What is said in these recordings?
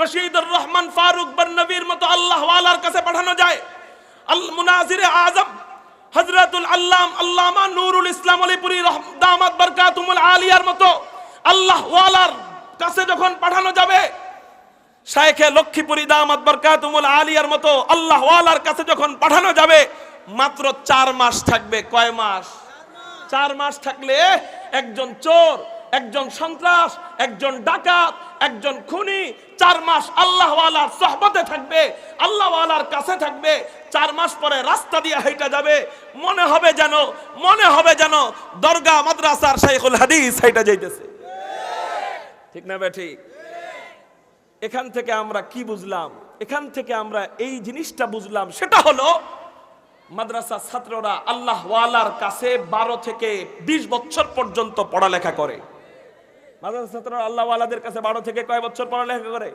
রশিদুর রহমান ফারুক বর্নবীর মতো আল্লাহ ওয়ালার কাছে পাঠানো যায়। আল মুনাজিরে আজম হজরতুল আল্লাম, আল্লামা নুরুল ইসলাম আলীপুরি দামাত বরকাতুমুল আলিয়ার মতো আল্লাহ ওয়ালার কাছে যখন পাঠানো যাবে, শায়েখে লক্ষ্মীপুরি দামাত বরকাতুমুল আলিয়ার মতো আল্লাহ ওয়ালার কাছে যখন পাঠানো যাবে, মাত্র চার মাস থাকবে। কয় মাস? চার মাস থাকলে একজন চোর একজন সন্ত্রাস, একজন ডাকাত, একজন খুনি, চার মাস আল্লাহ ওয়ালার সহবতে থাকবে আল্লাহ ওয়ালার কাছে থাকবে, চার মাস পরে রাস্তা দিয়ে হেঁটে যাবে। মনে হবে যেন, মনে হবে যেন দরগা মাদ্রাসার শাইখুল হাদিস হেঁটে যাইতেছে। ঠিক না বে ঠিক? এখান থেকে আমরা কি বুঝলাম? এখান থেকে আমরা এই জিনিসটা বুঝলাম, সেটা হলো মাদ্রাসা ছাত্ররা আল্লাহওয়ালার কাছে বারো থেকে বিশ বছর পর্যন্ত পড়ালেখা করে। মাদ্রাসা ছাত্ররা আল্লাহ কাছে বারো থেকে কয় বছর পড়ালেখা করে?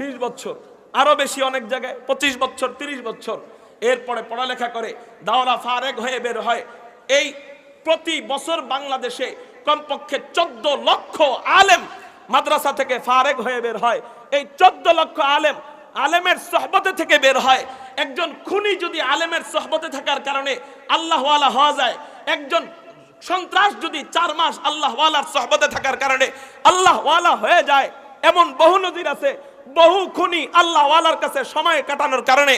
বিশ বছর। আরও বেশি অনেক জায়গায়, পঁচিশ বছর, তিরিশ বছর। এরপরে পড়ালেখা করে, দাওরা ফারেক হয়ে বের হয়। এই প্রতি বছর বাংলাদেশে কমপক্ষে চোদ্দ লক্ষ আলেম মাদ্রাসা থেকে ফারেক হয়ে বের হয়। এই চোদ্দ লক্ষ আলেম, আলেমের সহবতে থেকে বের হয়। একজন খুনি যদি আলেমের সহবতে থাকার কারণে আল্লাহওয়ালা হওয়া যায়, একজন সন্ত্রাস যদি চার মাস আল্লাহ ওয়ালার সহবতে থাকার কারণে আল্লাহ ওয়ালা হয়ে যায়, এমন বহু নদীর আছে, বহু খুনি আল্লাহ ওয়ালার কাছে সময় কাটানোর কারণে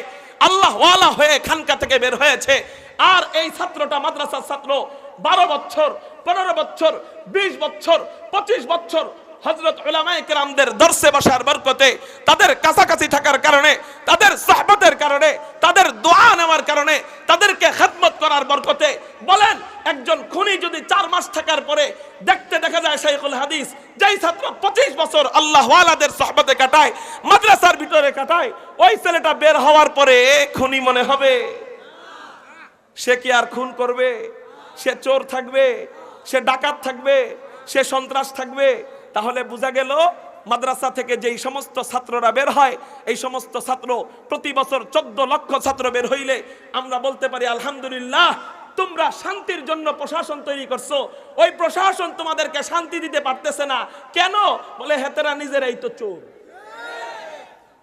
আল্লাহ ওয়ালা হয়ে খানকা থেকে বের হয়েছে। আর এই ছাত্রটা মাদ্রাসার ছাত্র, বারো বছর, পনেরো বছর, বিশ বছর, পঁচিশ বছর হজরত উলামায়ে কেরামদের দর্শে বসার বরকতে তাদের কাছাকাছি থাকার কারণে, তাদের সহবতের কারণে তাদের দোয়া নেওয়ার কারণে তাদেরকে খেদমত করার বরকতে বলেন একজন খুনি যদি চার মাস থাকার পরে দেখতে দেখা যায় শাইখুল হাদিস, যেই ছাত্র পঁচিশ বছর আল্লাহ ওয়ালাদের সহবতে কাটায়, মাদ্রাসার ভিতরে কাটায়, ওই ছেলেটা বের হওয়ার পরে খুনি মনে হবে। সে কি আর খুন করবে? সে চোর থাকবে? সে ডাকাত থাকবে? সে সন্ত্রাস থাকবে? তাহলে বোঝা গেল, মাদ্রাসা থেকে যেই সমস্ত ছাত্ররা বের হয়, এই সমস্ত ছাত্র প্রতি বছর চোদ্দ লক্ষ ছাত্র বের হইলে আমরা বলতে পারি, আলহামদুলিল্লাহ তোমরা শান্তির জন্য প্রশাসন তৈরি করছ। ওই প্রশাসন তোমাদেরকে শান্তি দিতে পারতেছে না। কেন? বলে হেতেরা নিজেরাই তো চোর।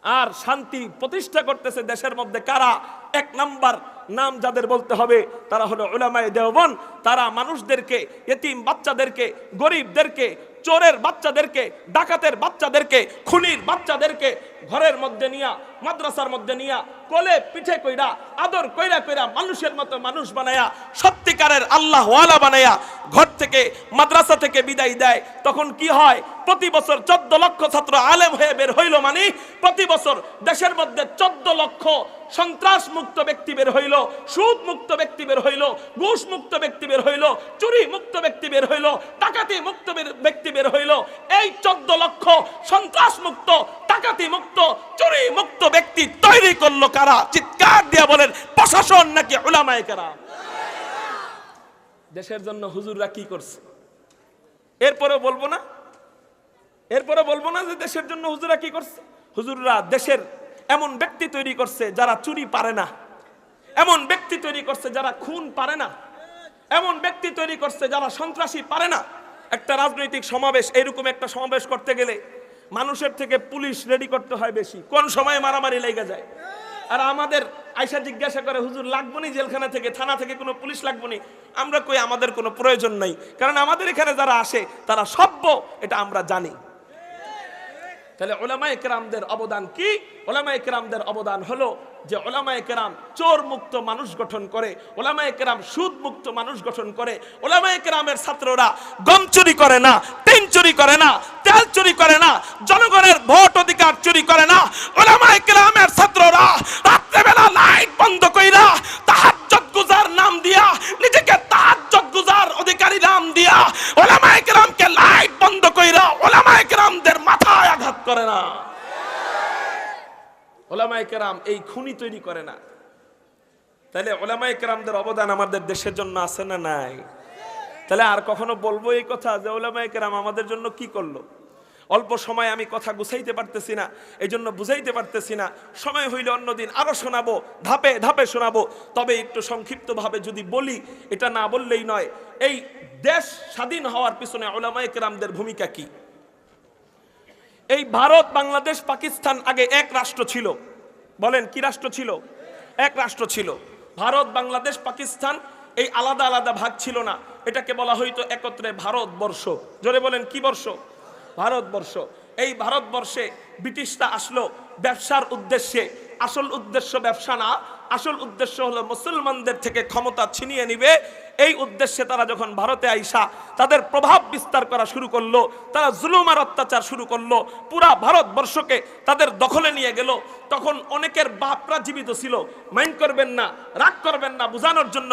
আর শান্তি প্রতিষ্ঠা করতেছে দেশের মধ্যে কারা? এক নাম্বার নাম যাদের বলতে হবে, তারা হলো ওলামায় দেওবন তারা মানুষদেরকে, এতিম বাচ্চাদেরকে, গরিবদেরকে চোরের বাচ্চাদেরকে, ডাকাতের বাচ্চাদেরকে, খুনির বাচ্চাদেরকে ঘরের মধ্যে নিয়া, মাদ্রাসার মধ্যে নিয়া, কোলে পিঠে কইরা, আদর কইরা কইরা মানুষের মতো মানুষ বানায়া, সত্যিকারের আল্লাহ ওয়ালা বানায়া ঘর থেকে, মাদ্রাসা থেকে বিদায় দেয়। তখন কি হয়? প্রতি বছর চোদ্দ লক্ষ ছাত্র আলেম হয়ে বের হইল মানে প্রতি বছর দেশের মধ্যে চোদ্দ লক্ষ সন্ত্রাস মুক্ত ব্যক্তি বের হইল সুদ মুক্ত ব্যক্তি বের হইল ঘুষ মুক্ত ব্যক্তি বের হইল চুরি মুক্ত ব্যক্তি বের হইল ডাকাতি মুক্ত ব্যক্তি বের হইল। এই চোদ্দ লক্ষ সন্ত্রাস মুক্ত ডাকাতি মুক্ত চুরি মুক্ত ব্যক্তি তৈরি করল কারা? চিৎকার দিয়া বলেন, প্রশাসন নাকি ওলামায় কারা দেশের জন্য হুজুররা কি করছে? এরপরে বলব না। এরপরে বলব না যে দেশের জন্য হুজুরা কি করছে? হুজুররা দেশের এমন ব্যক্তি তৈরি করছে যারা চুরি পারে না। এমন ব্যক্তি তৈরি করছে যারা খুন পারে না। এমন ব্যক্তি তৈরি করছে যারা সন্ত্রাসী পারে না। একটা রাজনৈতিক সমাবেশ, এরকম একটা সমাবেশ করতে গেলে মানুষের থেকে পুলিশ রেডি করতে হয় বেশি। কোন সময় মারামারি লেগে যায়। আর আমাদের আয়সা জিজ্ঞাসা করে, হুজুর, লাগবো নি জেলখানা থেকে? থানা থেকে কোনো পুলিশ লাগবো নি? আমরা কই, আমাদের কোনো প্রয়োজন নাই। কারণ আমাদের এখানে যারা আসে, তারা সভ্য, এটা আমরা জানি। তাহলে ওলামা একরামদের অবদান কি? ওলামা একরামদের অবদান হলো যে ওলামা একরাম চোর মুক্ত মানুষ গঠন করে ওলামা একরাম সুদ মুক্ত মানুষ গঠন করে ওলামা একরামের ছাত্ররা গম চুরি করে না টিন চুরি করে না, তেল চুরি করে না, জনগণের ভোট অধিকার চুরি করে না ওলামা একরামের ছাত্ররা রাত্রেবেলা লাইট বন্ধ কইরা তাহাজ্জুদ গুজার নাম দিয়া নিজেকে তাহাজ্জুদ গুজার অধিকারী নাম দিয়া ওলামায়ে কেরামকে লাইট বন্ধ কইরা ওলামায়ে কেরামদের মাথায় আঘাত করে না ওলামায়ে কেরাম এই খুনি তৈরি করে না। তাহলে ওলামায়ে কেরামদের অবদান আমাদের দেশের জন্য আছে না নাই? তাহলে আর কখনো বলব এই কথা যে ওলামায়ে কেরাম আমাদের জন্য কি করল? অল্প সময় আমি কথা গুছাইতে পারতেছি না এই জন্য বুঝাইতে পারতেছি না। সময় হইলে অন্যদিন আরও শোনাবো, ধাপে ধাপে শোনাবো। তবে একটু সংক্ষিপ্তভাবে যদি বলি, এটা না বললেই নয়, এই দেশ স্বাধীন হওয়ার পিছনে ওলামায়ে কেরামদের ভূমিকা কি? এই ভারত, বাংলাদেশ, পাকিস্তান আগে এক রাষ্ট্র ছিল। বলেন, কি রাষ্ট্র ছিল? এক রাষ্ট্র ছিল। ভারত, বাংলাদেশ, পাকিস্তান, এই আলাদা আলাদা ভাগ ছিল না। এটাকে বলা হইতো একত্রে ভারতবর্ষ। জোরে বলেন, কি বর্ষ? ভারতবর্ষ। এই ভারতবর্ষে ব্রিটিশরা আসলো ব্যবসার উদ্দেশ্যে। আসল উদ্দেশ্য ব্যবসা না, আসল উদ্দেশ্য হলো মুসলমানদের থেকে ক্ষমতা ছিনিয়ে নিবে এই উদ্দেশ্যে তারা যখন ভারতে আইসা, তাদের প্রভাব বিস্তার করা শুরু করল, তারা জুলুম আর অত্যাচার শুরু করল, পুরা ভারতবর্ষকে তাদের দখলে নিয়ে গেল। তখন অনেকের বাপরা জীবিত ছিল। মাইন্ড করবেন না, রাগ করবেন না, বোঝানোর জন্য